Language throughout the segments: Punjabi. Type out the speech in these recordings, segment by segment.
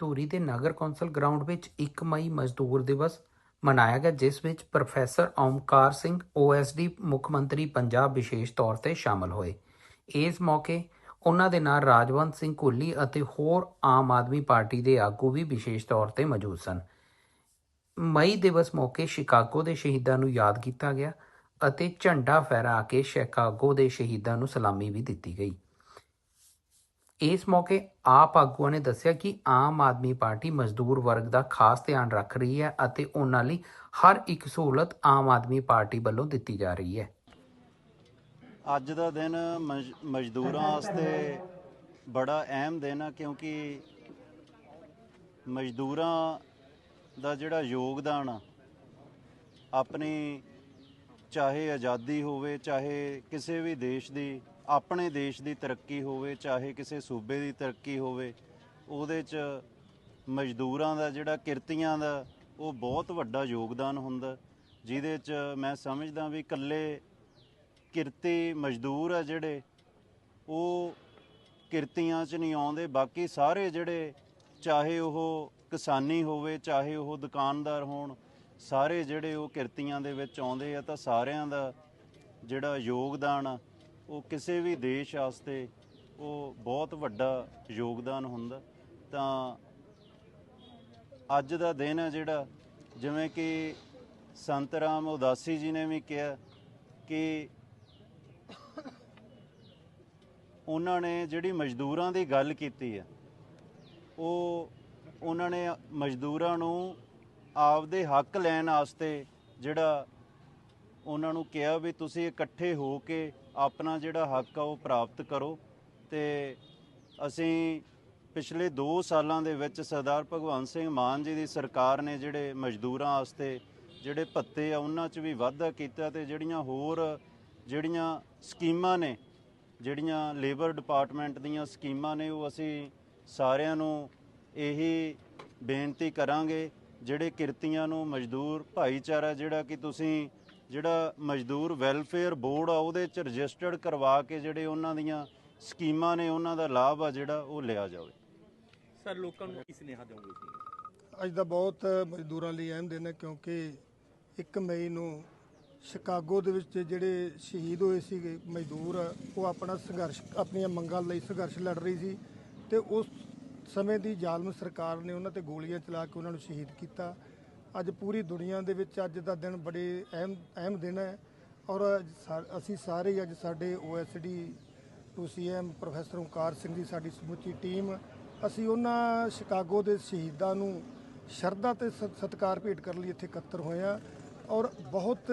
ਧੂਰੀ ਦੇ ਨਗਰ ਕੌਂਸਲ ਗਰਾਊਂਡ ਵਿੱਚ 1 ਮਈ ਮਜ਼ਦੂਰ ਦਿਵਸ ਮਨਾਇਆ ਗਿਆ, ਜਿਸ ਵਿੱਚ ਪ੍ਰੋਫੈਸਰ ਓਮਕਾਰ ਸਿੰਘ ਓਐਸਡੀ ਮੁੱਖ ਮੰਤਰੀ ਪੰਜਾਬ ਵਿਸ਼ੇਸ਼ ਤੌਰ ਤੇ ਸ਼ਾਮਲ ਹੋਏ। ਇਸ ਮੌਕੇ ਉਹਨਾਂ ਦੇ ਨਾਲ ਰਾਜਵੰਤ ਸਿੰਘ ਕੁੱਲੀ ਅਤੇ ਹੋਰ ਆਮ ਆਦਮੀ ਪਾਰਟੀ ਦੇ ਆਗੂ ਵੀ ਵਿਸ਼ੇਸ਼ ਤੌਰ ਤੇ ਮੌਜੂਦ ਸਨ। ਮਈ ਦਿਵਸ ਮੌਕੇ ਸ਼ਿਕਾਗੋ ਦੇ ਸ਼ਹੀਦਾਂ ਨੂੰ ਯਾਦ ਕੀਤਾ ਗਿਆ ਅਤੇ ਝੰਡਾ ਫਹਿਰਾ ਕੇ ਸ਼ਿਕਾਗੋ ਦੇ ਸ਼ਹੀਦਾਂ ਨੂੰ ਸਲਾਮੀ ਵੀ ਦਿੱਤੀ ਗਈ। ਇਸ ਮੌਕੇ ਆਪ ਆਗੂਆਂ ਨੇ ਦੱਸਿਆ ਕਿ ਆਮ ਆਦਮੀ ਪਾਰਟੀ ਮਜ਼ਦੂਰ ਵਰਗ ਦਾ ਖਾਸ ਧਿਆਨ ਰੱਖ ਰਹੀ ਹੈ ਅਤੇ ਉਹਨਾਂ ਲਈ ਹਰ ਇੱਕ ਸਹੂਲਤ ਆਮ ਆਦਮੀ ਪਾਰਟੀ ਵੱਲੋਂ ਦਿੱਤੀ ਜਾ ਰਹੀ ਹੈ। ਅੱਜ ਦਾ ਦਿਨ ਮਜ਼- ਮਜ਼ਦੂਰਾਂ ਵਾਸਤੇ ਬੜਾ ਅਹਿਮ ਦਿਨ ਆ ਕਿਉਂਕਿ ਮਜ਼ਦੂਰਾਂ ਦਾ ਜਿਹੜਾ ਯੋਗਦਾਨ ਆ, ਆਪਣੀ ਚਾਹੇ ਆਜ਼ਾਦੀ ਹੋਵੇ, ਚਾਹੇ ਕਿਸੇ ਵੀ ਦੇਸ਼ ਦੀ ਆਪਣੇ ਦੇਸ਼ ਦੀ ਤਰੱਕੀ ਹੋਵੇ, ਚਾਹੇ ਕਿਸੇ ਸੂਬੇ ਦੀ ਤਰੱਕੀ ਹੋਵੇ, ਉਹਦੇ 'ਚ ਮਜ਼ਦੂਰਾਂ ਦਾ ਜਿਹੜਾ ਕਿਰਤੀਆਂ ਦਾ, ਉਹ ਬਹੁਤ ਵੱਡਾ ਯੋਗਦਾਨ ਹੁੰਦਾ। ਜਿਹਦੇ 'ਚ ਮੈਂ ਸਮਝਦਾ ਵੀ ਇਕੱਲੇ ਕਿਰਤੀ ਮਜ਼ਦੂਰ ਆ ਜਿਹੜੇ, ਉਹ ਕਿਰਤੀਆਂ 'ਚ ਨਹੀਂ ਆਉਂਦੇ। ਬਾਕੀ ਸਾਰੇ ਜਿਹੜੇ, ਚਾਹੇ ਉਹ ਕਿਸਾਨੀ ਹੋਵੇ, ਚਾਹੇ ਉਹ ਦੁਕਾਨਦਾਰ ਹੋਣ, ਸਾਰੇ ਜਿਹੜੇ ਉਹ ਕਿਰਤੀਆਂ ਦੇ ਵਿੱਚ ਆਉਂਦੇ ਆ, ਤਾਂ ਸਾਰਿਆਂ ਦਾ ਜਿਹੜਾ ਯੋਗਦਾਨ ਆ ਉਹ ਕਿਸੇ ਵੀ ਦੇਸ਼ ਵਾਸਤੇ ਉਹ ਬਹੁਤ ਵੱਡਾ ਯੋਗਦਾਨ ਹੁੰਦਾ। ਤਾਂ ਅੱਜ ਦਾ ਦਿਨ ਹੈ ਜਿਹੜਾ, ਜਿਵੇਂ ਕਿ ਸੰਤ ਰਾਮ ਉਦਾਸੀ ਜੀ ਨੇ ਵੀ ਕਿਹਾ ਕਿ ਉਹਨਾਂ ਨੇ ਜਿਹੜੀ ਮਜ਼ਦੂਰਾਂ ਦੀ ਗੱਲ ਕੀਤੀ ਹੈ ਉਹ ਉਹਨਾਂ ਨੇ ਮਜ਼ਦੂਰਾਂ ਨੂੰ ਆਪਦੇ ਹੱਕ ਲੈਣ ਵਾਸਤੇ ਜਿਹੜਾ ਉਹਨਾਂ ਨੂੰ ਕਿਹਾ ਵੀ ਤੁਸੀਂ ਇਕੱਠੇ ਹੋ ਕੇ ਆਪਣਾ ਜਿਹੜਾ ਹੱਕ ਆ ਉਹ ਪ੍ਰਾਪਤ ਕਰੋ ਤੇ ਅਸੀਂ ਪਿਛਲੇ 2 ਸਾਲਾਂ ਦੇ ਵਿੱਚ ਸਰਦਾਰ ਭਗਵੰਤ ਸਿੰਘ ਮਾਨ ਜੀ ਦੀ ਸਰਕਾਰ ਨੇ ਜਿਹੜੇ ਮਜ਼ਦੂਰਾਂ ਵਾਸਤੇ ਜਿਹੜੇ ਭੱਤੇ ਆ ਉਹਨਾਂ 'ਚ ਵੀ ਵਾਧਾ ਕੀਤਾ ਤੇ ਜਿਹੜੀਆਂ ਹੋਰ ਜਿਹੜੀਆਂ ਸਕੀਮਾਂ ਨੇ, ਜਿਹੜੀਆਂ ਲੇਬਰ ਡਿਪਾਰਟਮੈਂਟ ਦੀਆਂ ਸਕੀਮਾਂ ਨੇ ਉਹ ਅਸੀਂ ਸਾਰਿਆਂ ਨੂੰ ਇਹੀ ਬੇਨਤੀ ਕਰਾਂਗੇ, ਜਿਹੜੇ ਕਿਰਤੀਆਂ ਨੂੰ ਮਜ਼ਦੂਰ ਭਾਈਚਾਰਾ ਜਿਹੜਾ ਕਿ ਤੁਸੀਂ ਜਿਹੜਾ ਮਜ਼ਦੂਰ ਵੈਲਫੇਅਰ ਬੋਰਡ ਆ ਉਹਦੇ ਚ ਰਜਿਸਟਰਡ ਕਰਵਾ ਕੇ ਜਿਹੜੇ ਉਹਨਾਂ ਦੀਆਂ ਸਕੀਮਾਂ ਨੇ ਉਹਨਾਂ ਦਾ ਲਾਭ ਆ ਜਿਹੜਾ ਉਹ ਲਿਆ ਜਾਵੇ। ਸਰ ਲੋਕਾਂ ਨੂੰ ਕੀ ਸੁਨੇਹਾ ਦਿਓਗੇ ਤੁਸੀਂ ਅੱਜ ਦਾ ਬਹੁਤ ਮਜ਼ਦੂਰਾਂ ਲਈ ਅਹਿਮ ਦਿਨ ਹੈ ਕਿਉਂਕਿ 1 ਮਈ ਨੂੰ ਸ਼ਿਕਾਗੋ ਦੇ ਵਿੱਚ ਜਿਹੜੇ ਸ਼ਹੀਦ ਹੋਏ ਸੀਗੇ ਮਜ਼ਦੂਰ ਉਹ ਆਪਣਾ ਸੰਘਰਸ਼ ਆਪਣੀਆਂ ਮੰਗਾਂ ਲਈ ਸੰਘਰਸ਼ ਲੜ ਰਹੀ ਸੀ ਤੇ ਉਸ ਸਮੇਂ ਦੀ ਜ਼ਾਲਮ ਸਰਕਾਰ ਨੇ ਉਹਨਾਂ ਤੇ ਗੋਲੀਆਂ ਚਲਾ ਕੇ ਉਹਨਾਂ ਨੂੰ ਸ਼ਹੀਦ ਕੀਤਾ। ਅੱਜ ਪੂਰੀ ਦੁਨੀਆ ਦੇ ਵਿੱਚ ਅੱਜ ਦਾ ਦਿਨ ਬੜੇ ਅਹਿਮ ਅਹਿਮ ਦਿਨ ਹੈ ਔਰ ਸਾ- ਅਸੀਂ ਸਾਰੇ ਹੀ ਅੱਜ ਸਾਡੇ OSD to CM professor Onkar Singh ਦੀ ਸਾਡੀ ਸਮੁੱਚੀ ਟੀਮ, ਅਸੀਂ ਉਹਨਾਂ ਸ਼ਿਕਾਗੋ ਦੇ ਸ਼ਹੀਦਾਂ ਨੂੰ ਸ਼ਰਧਾ ਤੇ ਸਤ- ਸਤਿਕਾਰ ਭੇਟ ਕਰਨ ਲਈ ਇੱਥੇ ਇਕੱਤਰ ਹੋਏ ਆ ਔਰ ਬਹੁਤ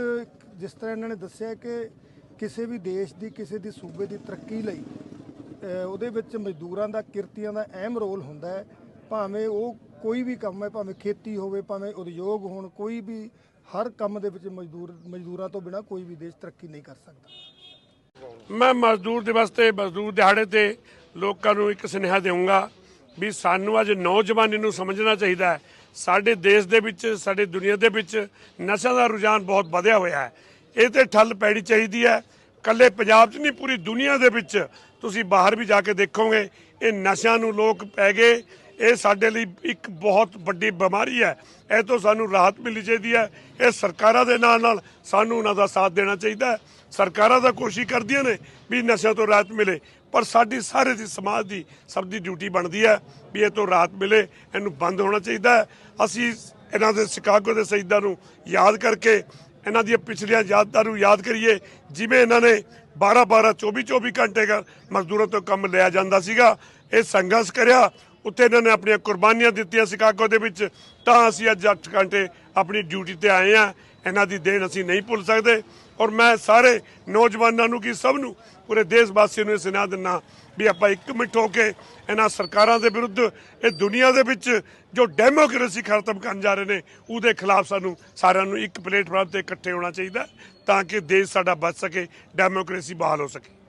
ਜਿਸ ਤਰ੍ਹਾਂ ਇਹਨਾਂ ਨੇ ਦੱਸਿਆ ਕਿ ਕਿਸੇ ਵੀ ਦੇਸ਼ ਦੀ, ਕਿਸੇ ਦੀ ਸੂਬੇ ਦੀ ਤਰੱਕੀ ਲਈ ਉਹਦੇ ਵਿੱਚ ਮਜ਼ਦੂਰਾਂ ਦਾ, ਕਿਰਤੀਆਂ ਦਾ ਅਹਿਮ ਰੋਲ ਹੁੰਦਾ ਹੈ। ਭਾਵੇਂ ਉਹ ਕੋਈ ਵੀ ਕੰਮ ਹੈ, ਭਾਵੇਂ ਖੇਤੀ ਹੋਵੇ, ਭਾਵੇਂ ਉਦਯੋਗ ਹੋਣ, ਕੋਈ ਵੀ ਹਰ ਕੰਮ ਦੇ ਵਿੱਚ ਮਜ਼ਦੂਰ, ਮਜ਼ਦੂਰਾਂ ਤੋਂ ਬਿਨਾ ਕੋਈ ਵੀ ਦੇਸ਼ ਤਰੱਕੀ ਨਹੀਂ ਕਰ ਸਕਦਾ। ਮੈਂ ਮਜ਼ਦੂਰ ਦਿਵਸ ਤੇ, ਮਜ਼ਦੂਰ ਦਿਹਾੜੇ ਤੇ ਲੋਕਾਂ ਨੂੰ ਇੱਕ ਸੁਨੇਹਾ ਦੇਵਾਂਗਾ ਵੀ ਸਾਨੂੰ ਅੱਜ ਨੌਜਵਾਨੀ ਨੂੰ ਸਮਝਣਾ ਚਾਹੀਦਾ ਹੈ। ਸਾਡੇ ਦੇਸ਼ ਦੇ ਵਿੱਚ, ਸਾਡੇ ਦੁਨੀਆ ਦੇ ਵਿੱਚ ਨਸ਼ਾ ਦਾ ਰੁਝਾਨ ਬਹੁਤ ਵਧਿਆ ਹੋਇਆ ਹੈ। ਇਹ ਤੇ ਠੱਲ ਪੈਣੀ ਚਾਹੀਦੀ ਹੈ। ਕੱਲੇ ਪੰਜਾਬ 'ਚ ਨਹੀਂ, ਪੂਰੀ ਦੁਨੀਆ ਦੇ ਵਿੱਚ ਤੁਸੀਂ ਬਾਹਰ ਵੀ ਜਾ ਕੇ ਦੇਖੋਗੇ, ਇਹ ਨਸ਼ਿਆਂ ਨੂੰ ਲੋਕ ਪੈ ਗਏ। ਇਹ ਸਾਡੇ ਲਈ ਇੱਕ ਬਹੁਤ ਵੱਡੀ ਬਿਮਾਰੀ ਹੈ। ਇਹ ਤੋਂ ਸਾਨੂੰ ਰਾਹਤ ਮਿਲਣੀ ਚਾਹੀਦੀ ਹੈ। ਇਹ ਸਰਕਾਰਾਂ ਦੇ ਨਾਲ ਨਾਲ ਸਾਨੂੰ ਉਹਨਾਂ ਦਾ ਸਾਥ ਦੇਣਾ ਚਾਹੀਦਾ ਹੈ। ਸਰਕਾਰਾਂ ਤਾਂ ਕੋਸ਼ਿਸ਼ ਕਰਦੀਆਂ ਨੇ ਵੀ ਨਸ਼ਿਆਂ ਤੋਂ ਰਾਹਤ ਮਿਲੇ, ਪਰ ਸਾਡੀ ਸਾਰੇ ਦੀ ਸਮਾਜ ਦੀ ਸਭ ਦੀ ਡਿਊਟੀ ਬਣਦੀ ਹੈ ਵੀ ਇਹ ਤੋਂ ਰਾਹਤ ਮਿਲੇ, ਇਹਨੂੰ ਬੰਦ ਹੋਣਾ ਚਾਹੀਦਾ ਹੈ। ਅਸੀਂ ਇਹਨਾਂ ਦੇ ਸ਼ਿਕਾਗੋ ਦੇ ਸ਼ਹੀਦਾਂ ਨੂੰ ਯਾਦ ਕਰਕੇ, ਇਹਨਾਂ ਦੀਆਂ ਪਿਛਲੀਆਂ ਯਾਦਾਂ ਨੂੰ ਯਾਦ ਕਰੀਏ, ਜਿਵੇਂ ਇਹਨਾਂ ਨੇ 12 12 24 24 ਘੰਟੇ ਦਾ ਮਜ਼ਦੂਰਾਂ ਤੋਂ ਕੰਮ ਲਿਆ ਜਾਂਦਾ ਸੀਗਾ, ਇਹ ਸੰਘਰਸ਼ ਕਰਿਆ ਉੱਥੇ ਇਹਨਾਂ ਨੇ ਆਪਣੀਆਂ ਕੁਰਬਾਨੀਆਂ ਦਿੱਤੀਆਂ ਸ਼ਿਕਾਗੋ ਦੇ ਵਿੱਚ, ਤਾਂ ਅਸੀਂ ਅੱਜ 8 ਘੰਟੇ ਆਪਣੀ ਡਿਊਟੀ ਤੇ ਆਏ ਆ ਇਹਨਾਂ ਦੀ ਦੇਣ ਅਸੀਂ ਨਹੀਂ ਭੁੱਲ ਸਕਦੇ। ਔਰ ਮੈਂ ਸਾਰੇ ਨੌਜਵਾਨਾਂ ਨੂੰ ਕੀ ਸਭ ਨੂੰ, ਪੂਰੇ ਦੇਸ਼ ਵਾਸੀਆਂ ਨੂੰ ਇਹ ਸੁਨੇਹਾ ਦਿੰਦਾ ਵੀ ਆਪਾਂ ਇੱਕ ਮਿੱਟ ਹੋ ਕੇ ਇਹਨਾਂ ਸਰਕਾਰਾਂ ਦੇ ਵਿਰੁੱਧ, ਇਹ ਦੁਨੀਆ ਦੇ ਵਿੱਚ ਜੋ ਡੈਮੋਕ੍ਰੇਸੀ ਖਤਮ ਕਰਨ ਜਾ ਰਹੇ ਨੇ, ਉਹਦੇ ਖਿਲਾਫ ਸਾਨੂੰ ਸਾਰਿਆਂ ਨੂੰ ਇੱਕ ਪਲੇਟਫਾਰਮ ਤੇ ਇਕੱਠੇ ਹੋਣਾ ਚਾਹੀਦਾ ਤਾਂ ਕਿ ਦੇਸ਼ ਸਾਡਾ ਬਚ ਸਕੇ, ਡੈਮੋਕ੍ਰੇਸੀ ਬਹਾਲ ਹੋ ਸਕੇ।